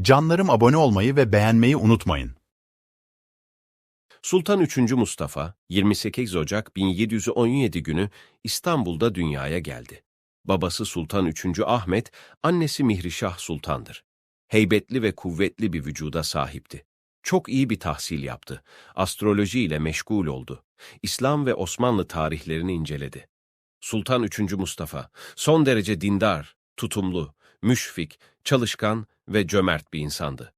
Canlarım abone olmayı ve beğenmeyi unutmayın. Sultan 3. Mustafa 28 Ocak 1717 günü İstanbul'da dünyaya geldi. Babası Sultan 3. Ahmet, annesi Mihrişah Sultan'dır. Heybetli ve kuvvetli bir vücuda sahipti. Çok iyi bir tahsil yaptı. Astroloji ile meşgul oldu. İslam ve Osmanlı tarihlerini inceledi. Sultan 3. Mustafa, son derece dindar, tutumlu, müşfik, çalışkan ve cömert bir insandı.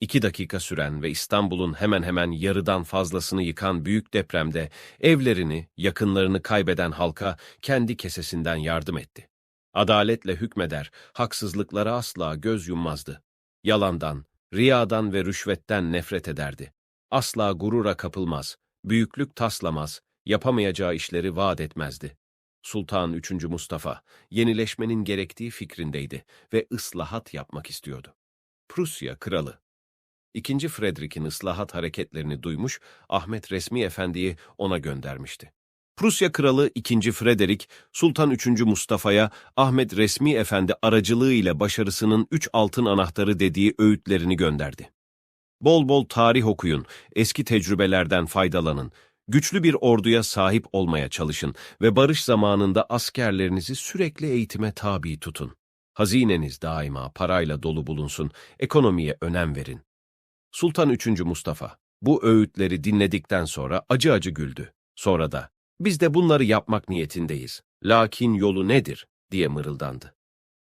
İki dakika süren ve İstanbul'un hemen hemen yarıdan fazlasını yıkan büyük depremde evlerini, yakınlarını kaybeden halka kendi kesesinden yardım etti. Adaletle hükmeder, haksızlıklara asla göz yummazdı. Yalandan, riyadan ve rüşvetten nefret ederdi. Asla gurura kapılmaz, büyüklük taslamaz, yapamayacağı işleri vaat etmezdi. Sultan 3. Mustafa, yenileşmenin gerektiği fikrindeydi ve ıslahat yapmak istiyordu. Prusya kralı, İkinci Frederick'in ıslahat hareketlerini duymuş, Ahmet Resmi Efendi'yi ona göndermişti. Prusya Kralı 2. Frederick, Sultan 3. Mustafa'ya Ahmet Resmi Efendi aracılığıyla başarısının üç altın anahtarı dediği öğütlerini gönderdi. Bol bol tarih okuyun, eski tecrübelerden faydalanın, güçlü bir orduya sahip olmaya çalışın ve barış zamanında askerlerinizi sürekli eğitime tabi tutun. Hazineniz daima parayla dolu bulunsun, ekonomiye önem verin. Sultan 3. Mustafa bu öğütleri dinledikten sonra acı acı güldü. Sonra da biz de bunları yapmak niyetindeyiz. Lakin yolu nedir diye mırıldandı.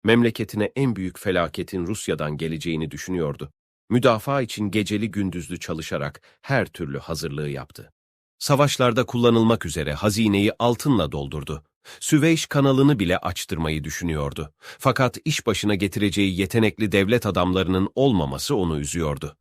Memleketine en büyük felaketin Rusya'dan geleceğini düşünüyordu. Müdafaa için geceli gündüzlü çalışarak her türlü hazırlığı yaptı. Savaşlarda kullanılmak üzere hazineyi altınla doldurdu. Süveyş kanalını bile açtırmayı düşünüyordu. Fakat iş başına getireceği yetenekli devlet adamlarının olmaması onu üzüyordu.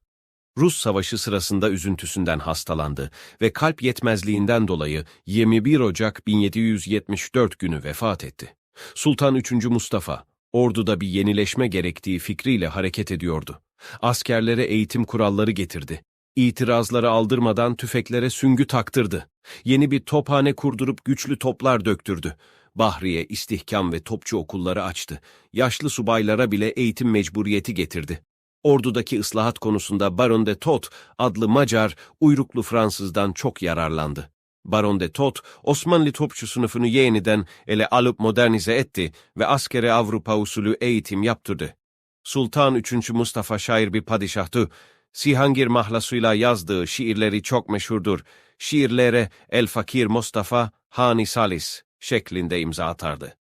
Rus Savaşı sırasında üzüntüsünden hastalandı ve kalp yetmezliğinden dolayı 21 Ocak 1774 günü vefat etti. Sultan 3. Mustafa, orduda bir yenileşme gerektiği fikriyle hareket ediyordu. Askerlere eğitim kuralları getirdi. İtirazları aldırmadan tüfeklere süngü taktırdı. Yeni bir tophane kurdurup güçlü toplar döktürdü. Bahriye, istihkam ve topçu okulları açtı. Yaşlı subaylara bile eğitim mecburiyeti getirdi. Ordudaki ıslahat konusunda Baron de Tot adlı Macar, uyruklu Fransızdan çok yararlandı. Baron de Tot, Osmanlı topçu sınıfını yeniden ele alıp modernize etti ve askere Avrupa usulü eğitim yaptırdı. Sultan 3. Mustafa şair bir padişahtı. Sihangir mahlasıyla yazdığı şiirleri çok meşhurdur. Şiirlere El Fakir Mustafa, Hani Salis şeklinde imza atardı.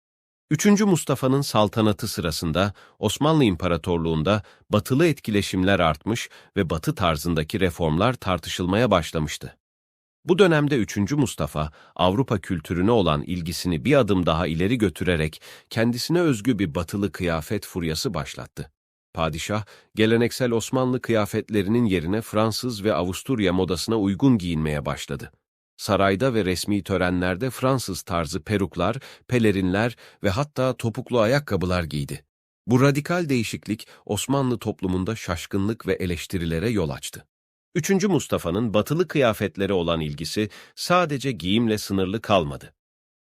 3. Mustafa'nın saltanatı sırasında Osmanlı İmparatorluğu'nda batılı etkileşimler artmış ve batı tarzındaki reformlar tartışılmaya başlamıştı. Bu dönemde 3. Mustafa, Avrupa kültürüne olan ilgisini bir adım daha ileri götürerek kendisine özgü bir batılı kıyafet furyası başlattı. Padişah, geleneksel Osmanlı kıyafetlerinin yerine Fransız ve Avusturya modasına uygun giyinmeye başladı. Sarayda ve resmi törenlerde Fransız tarzı peruklar, pelerinler ve hatta topuklu ayakkabılar giydi. Bu radikal değişiklik Osmanlı toplumunda şaşkınlık ve eleştirilere yol açtı. 3. Mustafa'nın batılı kıyafetlere olan ilgisi sadece giyimle sınırlı kalmadı.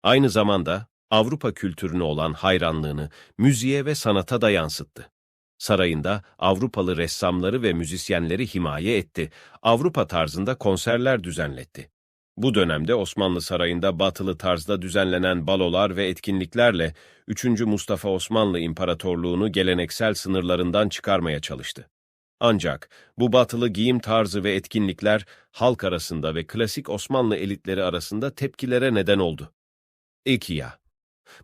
Aynı zamanda Avrupa kültürüne olan hayranlığını müziğe ve sanata da yansıttı. Sarayında Avrupalı ressamları ve müzisyenleri himaye etti, Avrupa tarzında konserler düzenletti. Bu dönemde Osmanlı Sarayı'nda batılı tarzda düzenlenen balolar ve etkinliklerle 3. Mustafa Osmanlı İmparatorluğunu geleneksel sınırlarından çıkarmaya çalıştı. Ancak bu batılı giyim tarzı ve etkinlikler halk arasında ve klasik Osmanlı elitleri arasında tepkilere neden oldu. İkiya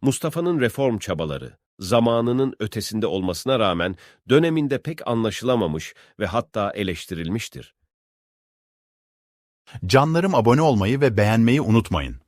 Mustafa'nın reform çabaları, zamanının ötesinde olmasına rağmen döneminde pek anlaşılamamış ve hatta eleştirilmiştir. Canlarım abone olmayı ve beğenmeyi unutmayın.